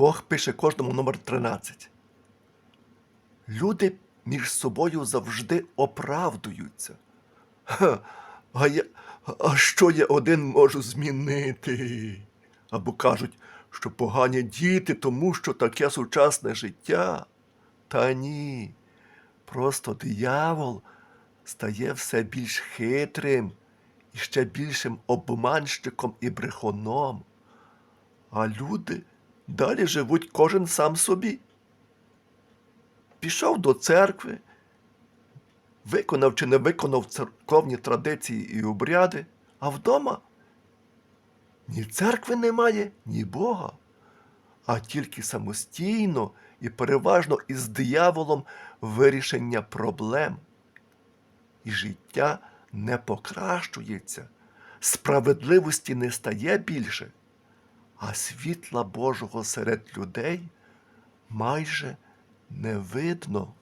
Бог пише кожному номер 13. Люди між собою завжди оправдуються. Ха, а, я, а що я один можу змінити? Або кажуть, що погані діти, тому що таке сучасне життя. Та ні. Просто диявол стає все більш хитрим і ще більшим обманщиком і брехуном. А люди далі живуть кожен сам собі. Пішов до церкви, виконав чи не виконав церковні традиції і обряди, а вдома ні церкви немає, ні Бога, а тільки самостійно і переважно із дияволом вирішення проблем. І життя не покращується, справедливості не стає більше, а світла Божого серед людей майже не видно.